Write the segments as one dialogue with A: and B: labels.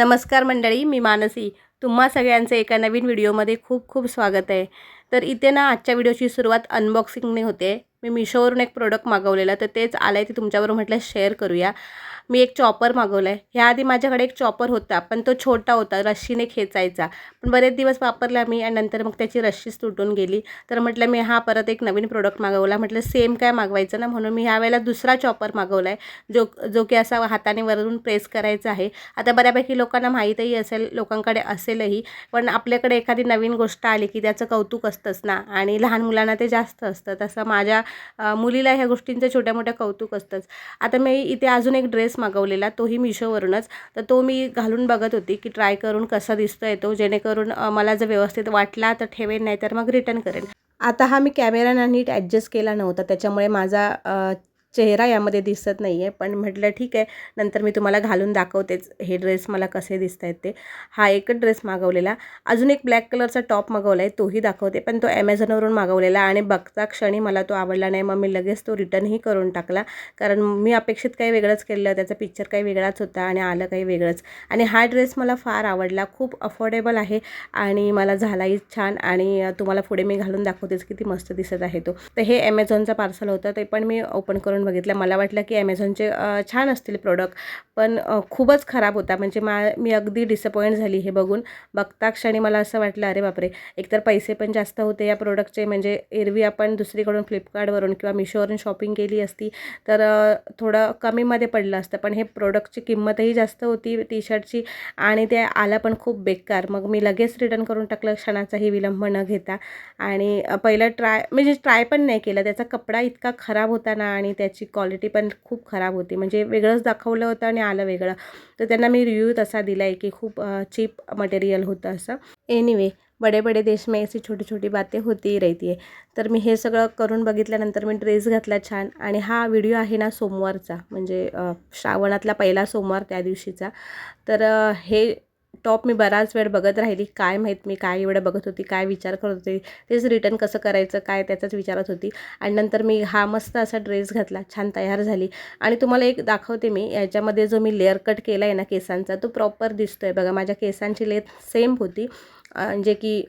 A: नमस्कार मंडळी मी मानसी. तुम्हा सगळ्यांचं एका नवीन व्हिडिओमध्ये खूप खूप स्वागत आहे. तर इथे ना आजच्या व्हिडिओची सुरुवात अनबॉक्सिंगने होते. मी मिशोवरून एक प्रोडक्ट मागवलेला तर तेच आलं आहे ते तुमच्याबरोबर म्हटलं शेअर करूया. मी एक चॉपर मागवला आहे ह्याआधी माझ्याकडे एक चॉपर होता पण तो छोटा होता रश्शीने खेचायचा. पण बरेच दिवस वापरला मी आणि नंतर मग त्याची रश्शीच तुटून गेली. तर म्हटलं मी हा परत एक नवीन प्रोडक्ट मागवला. म्हटलं सेम काय मागवायचं ना? म्हणून मी ह्यावेळेला दुसरा चॉपर मागवला आहे जो जो की असा हाताने वरून प्रेस करायचा आहे. आता बऱ्यापैकी लोकांना माहीतही असेल लोकांकडे असेलही पण आपल्याकडे एखादी नवीन गोष्ट आली की त्याचं कौतुक असतं. असतंच ना. आणि लहान मुलांना ते जास्त असतं. तसं माझ्या मुलीला ह्या गोष्टींचं छोट्या मोठ्या कौतुक असतंच. आता मी इथे अजून एक ड्रेस मागवलेला तोही मिशोवरूनच. तर तो मी घालून बघत होती की ट्राय करून कसा दिसतो येतो जेणेकरून मला जर व्यवस्थित वाटला तर ठेवेन नाही तर मग रिटर्न करेन. आता हा मी कॅमेरा नीट ॲडजस्ट केला नव्हता. त्याच्यामुळे माझा चेहरा यामध्ये दिसत नाही आहे पण म्हटलं ठीक आहे नंतर मी तुम्हाला घालून दाखवतेच. हे ड्रेस मला कसे दिसत आहेत ते. हा एकच ड्रेस मागवलेला. अजून एक ब्लॅक कलरचा टॉप मागवला आहे तोही दाखवते पण तो ॲमेझॉनवरून मागवलेला आणि बघता क्षणी मला तो आवडला नाही. मग मी लगेच तो रिटर्नही करून टाकला कारण मी अपेक्षित काही वेगळंच केलेलं त्याचा पिक्चर काही वेगळाच होता आणि आलं काही वेगळंच. आणि हा ड्रेस मला फार आवडला खूप अफोर्डेबल आहे आणि मला झालाही छान आणि तुम्हाला पुढे मी घालून दाखवतेच किती मस्त दिसत आहे तो. तर हे ॲमेझॉनचं पार्सल होतं ते पण मी ओपन करून बघितलं मला वाटलं की ॲमेझॉनचे छान असतील प्रोडक्ट पण खूपच खराब होता. म्हणजे मा मी अगदी डिसअपॉइंट झाली हे बघून. बघता क्षणी मला असं वाटलं अरे बापरे एकतर पैसे पण जास्त होते या प्रोडक्टचे म्हणजे एरवी आपण दुसरीकडून फ्लिपकार्टवरून किंवा मिशोवरून शॉपिंग केली असती तर थोडं कमीमध्ये पडलं असतं. पण हे प्रोडक्टची किंमतही जास्त होती टी शर्टची आणि ते आलं पण खूप बेकार. मग मी लगेच रिटर्न करून टाकलं क्षणाचाही विलंब न घेता. आणि पहिलं ट्राय म्हणजे ट्राय पण नाही केलं. त्याचा कपडा इतका खराब होता ना आणि त्या त्याची क्वालिटी पण खूप खराब होती. म्हणजे वेगळंच दाखवलं होतं आणि आलं वेगळं. तर त्यांना मी रिव्ह्यू तसा दिला आहे की खूप चीप मटेरियल होतं असं. एनिवे बडे बडे देश में ऐसी छोटी छोटी बातें होती रहती है तर मी हे सगळं करून बघितल्यानंतर मी ड्रेस घातला छान. आणि हा व्हिडिओ आहे ना सोमवारचा. म्हणजे श्रावणातला पहिला सोमवार त्या दिवशीचा. तर हे टॉप मी बराच वेळ बघत राहिली. काय माहीत मी काय एवढं बघत होती काय विचार करत होते. तेच रिटर्न कसं करायचं काय त्याचाच विचारत होती. आणि नंतर मी हा मस्त असा ड्रेस घातला छान तयार झाली. आणि तुम्हाला एक दाखवते मी याच्यामध्ये जो मी लेअर कट केला आहे ना केसांचा तो प्रॉपर दिसतो आहे बघा माझ्या केसांची लेथ सेम होती. जे की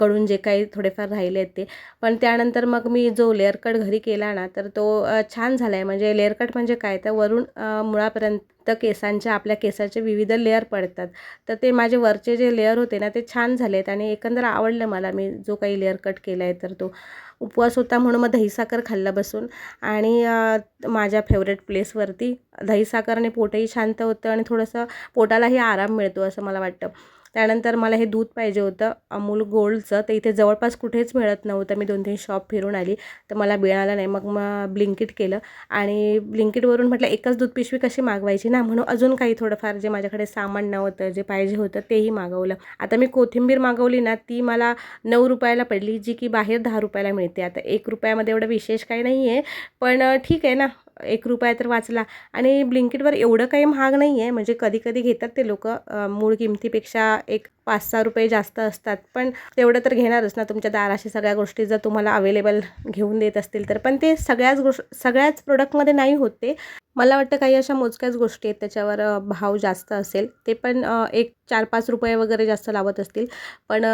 A: गळून जे काही थोडेफार राहिले आहेत ते. पण त्यानंतर मग मी जो लेअर कट घरी केला ना तर तो छान झाला आहे म्हणजे लेअर कट म्हणजे काय? तर वरून मुळापर्यंत केसांच्या आपल्या केसाचे विविध लेअर पडतात. तर ते माझे वरचे जे लेअर होते ना ते छान झाले आहेत आणि एकंदर आवडलं मला. मी जो काही लेअर कट केला आहे तर तो. उपवास होता म्हणून मग दहीसाखर खाल्ला बसून. आणि माझ्या फेवरेट प्लेसवरती दहीसाखर आणि पोटही शांत होतं आणि थोडंसं पोटालाही आराम मिळतो असं मला वाटतं. त्यानंतर मला हे दूध पाहिजे होतं अमूल गोल्डचं. तर इथे जवळपास कुठेच मिळत नव्हतं. मी दोन तीन शॉप फिरून आली. तर मला मिळालं नाही. मग मग ब्लिंकिट केलं. आणि ब्लिंकिटवरून म्हटलं एकच दूध पिशवी कशी मागवायची ना? म्हणून अजून काही थोडंफार जे माझ्याकडे सामान नव्हतं जे पाहिजे होतं तेही मागवलं. आता मी कोथिंबीर मागवली ना ती मला नऊ रुपयाला पडली जी की बाहेर दहा रुपयाला मिळते. आता एक रुपयामध्ये एवढं विशेष काही नाही आहे पण ठीक आहे ना. एक रुपया तर वाचला. आणि ब्लिंकिटवर एवढं काही महाग नाही आहे म्हणजे कधी कधी घेतात ते लोक मूळ किमतीपेक्षा एक पाच सहा रुपये जास्त असतात. पण तेवढं तर घेणारच ना तुमच्या दाराशी सगळ्या गोष्टी जर तुम्हाला अवेलेबल घेऊन देत असतील तर. पण ते सगळ्याच गोष् सगळ्याच प्रोडक्टमध्ये नाही होते मला वाटतं काही अशा मोजक्याच गोष्टी आहेत त्याच्यावर भाव जास्त असेल. ते पण एक चार पाच रुपये वगैरे जास्त लावत असतील. पण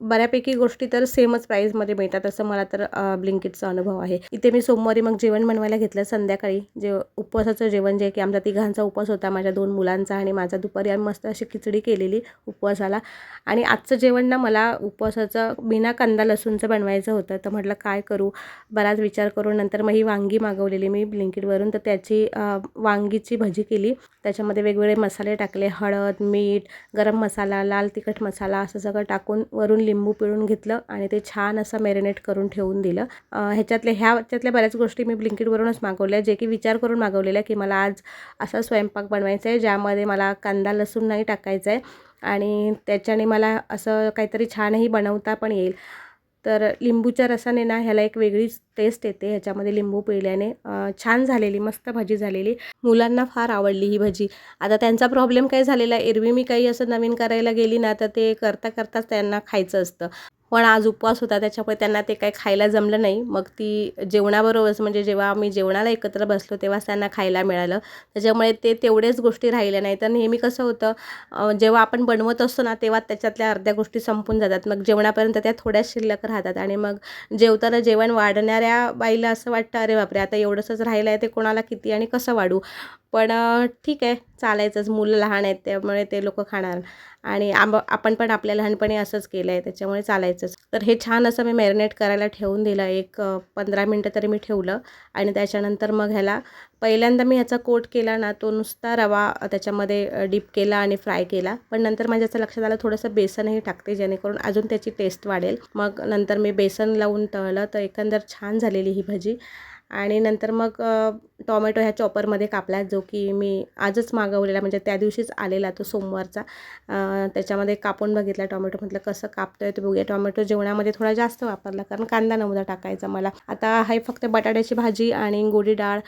A: बऱ्यापैकी गोष्टी तर सेमच प्राईजमध्ये मिळतात असं मला तर ब्लिंकिटचा अनुभव आहे. इथे मी सोमवारी मग जेवण बनवायला घेतलं संध्याकाळी. जे उपवासाचं जेवण जे की आमचा तिघांचा उपवास होता माझ्या दोन मुलांचा आणि माझा दुपारी आम्ही मस्त अशी खिचडी केलेली उपवासाला. आणि आजचं जेवण ना मला उपवासाचं बिना कांदा लसूणचं बनवायचं होतं. तर म्हटलं काय करू? बराच विचार करून नंतर मग ही वांगी मागवलेली मी ब्लिंकिटवरून. तर त्याची वांगीची भजी केली. त्याच्यामध्ये वेगवेगळे मसाले टाकले. हळद मीठ गरम मसाला लाल तिखट मसाला असं सगळं टाकून वरून लिंबू पिळून घेतलं आणि ते छान असं मॅरिनेट करून ठेवून दिलं. ह्याच्यातल्या ह्याच्यातल्या बऱ्याच गोष्टी मी ब्लिंकिटवरूनच मागवल्या. जे की विचार करून मागवलेल्या की मला आज असा स्वयंपाक बनवायचा आहे ज्यामध्ये मला कांदा लसूण नाही टाकायचा आहे. आणि त्याच्याने मला असं काहीतरी छानही बनवता पण येईल. तर लिंबूच्या रसाने ना ह्याला एक वेगळीच टेस्ट येते. ह्याच्यामध्ये लिंबू पिल्याने छान झालेली मस्त भाजी झालेली. मुलांना फार आवडली ही भजी. आता त्यांचा प्रॉब्लेम काय झालेला आहे? एरवी मी काही असं नवीन करायला गेली ना तर ते करता करताच त्यांना खायचं असतं. पण आज उपवास होता त्याच्यामुळे त्यांना ते काही खायला जमलं नाही. मग ती जेवणाबरोबरच म्हणजे जेव्हा आम्ही जेवणाला एकत्र बसलो तेव्हाच त्यांना खायला मिळालं. त्याच्यामुळे ते तेवढेच गोष्टी राहिल्या नाही तर नेहमी कसं होतं जेव्हा आपण बनवत असतो ना तेव्हा त्याच्यातल्या अर्ध्या गोष्टी संपून जातात. मग जेवणापर्यंत त्या थोड्याच शिल्लक राहतात. आणि मग जेवताना जेवण वाढणाऱ्या बाईला असं वाटतं अरे बापरे! आता एवढंसंच राहिलं आहे ते कोणाला किती आणि कसं वाढू? पण ठीक आहे चालायचंच. मुलं लहान आहेत त्यामुळे ते लोक खाणार. आणि आंब आपण पण आपल्या लहानपणी असंच केलं आहे त्याच्यामुळे चालायचंच. तर हे छान असं मी मॅरिनेट करायला ठेवून दिलं. एक पंधरा मिनटं तरी मी ठेवलं. आणि त्याच्यानंतर मग ह्याला पहिल्यांदा मी ह्याचा कोट केला ना तो नुसता रवा त्याच्यामध्ये डीप केला आणि फ्राय केला. पण नंतर माझ्या असं लक्षात आलं थोडंसं बेसनही टाकते जेणेकरून अजून त्याची टेस्ट वाढेल. मग नंतर मी बेसन लावून तळलं तर एकंदर छान झालेली ही भजी. आणि नंतर मग टॉमॅटो ह्या चॉपरमध्ये कापला जो की मी आजच मागवलेला म्हणजे त्या दिवशीच आलेला तो सोमवारचा. त्याच्यामध्ये कापून बघितला टॉमॅटो म्हटलं कसं कापतो आहे ते बघूया. टॉमॅटो जेवणामध्ये थोडा जास्त वापरला कारण कांदा नव्हता टाकायचा मला. आता हे फक्त बटाट्याची भाजी आणि गोडी डाळ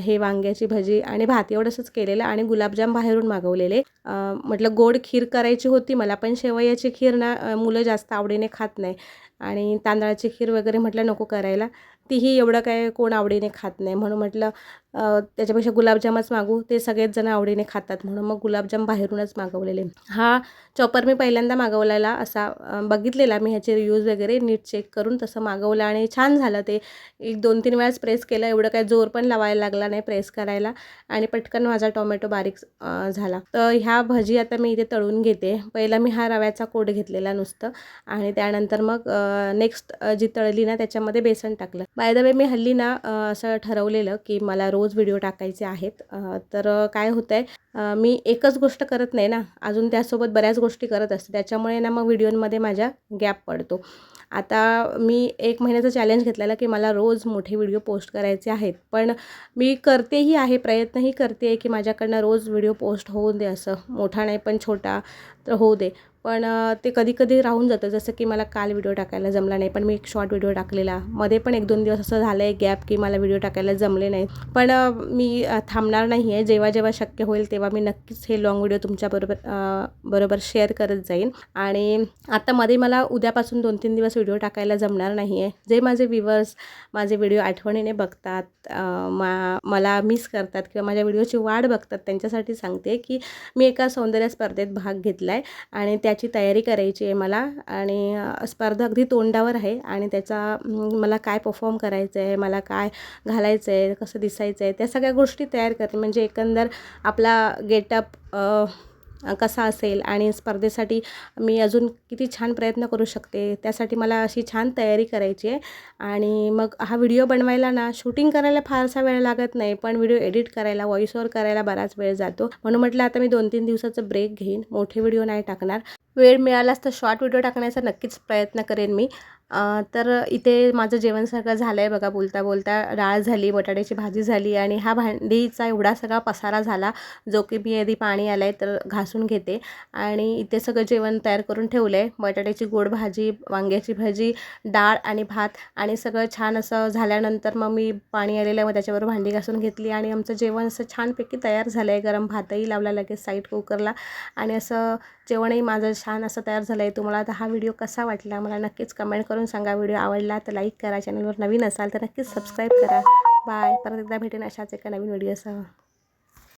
A: हे वांग्याची भजी आणि भात एवढंसंच केलेलं आणि गुलाबजाम बाहेरून मागवलेले. म्हटलं गोड खीर करायची होती मला पण शेवयाची खीर ना मुलं जास्त आवडीने खात नाही. आणि तांदळाची खीर वगैरे म्हटलं नको करायला. तीही एवढं काय कोण आवडीने खात नाही. म्हणून म्हटलं त्याच्यापेक्षा गुलाबजामच मागू. ते सगळेच जण आवडीने खातात म्हणून मग गुलाबजाम बाहेरूनच मागवलेले. हा चॉपर मी पहिल्यांदा मागवलेला असा बघितलेला मी ह्याचे रिव्ह्यूज वगैरे नीट चेक करून तसं मागवलं आणि छान झालं ते. एक दोन तीन वेळाच प्रेस केलं एवढं काय जोर पण लावायला लागला नाही प्रेस करायला आणि पटकन माझा टोमॅटो बारीक झाला. तर ह्या भजी आता मी इथे तळून घेते. पहिला मी हा रव्याचा कोट घेतलेला नुसतं आणि त्यानंतर मग नेक्स्ट जी तळली ना त्याच्यामध्ये बेसन टाकलं. बाय द वे मी हल्ली ना असं ठरवलेलं की मला रोज व्हिडिओ टाकायचे आहेत. तर काय होतं आहे मी एकच गोष्ट करत नाही ना. अजून त्यासोबत बऱ्याच गोष्टी करत असते. त्याच्यामुळे ना मग व्हिडिओमध्ये माझ्या गॅप पडतो. आता मी एक महिन्याचं चॅलेंज घेतलेलं की मला रोज मोठे व्हिडिओ पोस्ट करायचे आहेत. पण मी करतेही आहे प्रयत्नही करते की माझ्याकडनं रोज व्हिडिओ पोस्ट होऊ दे असं. मोठा नाही पण छोटा तर होऊ दे. पण ते कधी कधी राहून जातं. जसं की मला काल व्हिडिओ टाकायला जमला नाही पण मी एक शॉर्ट व्हिडिओ टाकलेला. मध्ये पण एक दोन दिवस असं झालं आहे गॅप की मला व्हिडिओ टाकायला जमले नाही पण मी थांबणार नाही आहे जेव्हा जेव्हा शक्य होईल तेव्हा मी नक्कीच हे लॉंग व्हिडिओ तुमच्याबरोबर बरोबर शेअर करत जाईन. आणि आता मध्ये मला उद्यापासून दोन तीन दिवस व्हिडिओ टाकायला जमणार नाही आहे जे माझे व्ह्युअर्स माझे व्हिडिओ आठवणीने बघतात मा मला मिस करतात किंवा माझ्या व्हिडिओची वाढ बघतात त्यांच्यासाठी सांगते की मी एका सौंदर्य स्पर्धेत भाग घेतला आहे आणि त्या त्याची तयारी करायची आहे मला आणि स्पर्धा अगदी तोंडावर आहे आणि त्याचा मला काय परफॉर्म करायचं आहे मला काय घालायचं आहे कसं दिसायचं आहे त्या सगळ्या गोष्टी तयार करते. म्हणजे एकंदर आपला गेटअप कसा असेल आणि स्पर्धेसाठी मी अजून किती छान प्रयत्न करू शकते त्यासाठी मला अशी छान तयारी करायची आहे. आणि मग हा व्हिडिओ बनवायला ना शूटिंग करायला फारसा वेळ लागत नाही पण व्हिडिओ एडिट करायला व्हॉइस करायला बराच वेळ जातो. म्हणून म्हटलं आता मी दोन तीन दिवसाचं ब्रेक घेईन मोठे व्हिडिओ नाही टाकणार. वेळ मिळालाच तर शॉर्ट व्हिडिओ टाकण्याचा नक्कीच प्रयत्न करेन मी. तर इथे माझं जेवण सगळं झालं आहे बघा बोलता बोलता डाळ झाली बटाट्याची भाजी झाली आणि हा भांडीचा एवढा सगळा पसारा झाला जो की मी आधी पाणी आलं आहे तर घासून घेते. आणि इथे सगळं जेवण तयार करून ठेवलं आहे बटाट्याची गोड भाजी वांग्याची भाजी डाळ आणि भात आणि सगळं छान असं झाल्यानंतर मग मी पाणी आलेलं आहे मग त्याच्यावर भांडी घासून घेतली आणि आमचं जेवण असं छानपैकी तयार झालं आहे गरम भातही लावला लगेच साईड कुकरला आणि असं जेवणही माझं छान असं तयार झालं आहे. तुम्हाला आता हा व्हिडिओ कसा वाटला? मला नक्कीच कमेंट करून सांगा. व्हिडिओ आवडला तर लाईक करा. चॅनलवर नवीन असाल तर नक्कीच सबस्क्राईब करा. बाय परत एकदा भेटेन अशाच एका नवीन व्हिडिओसह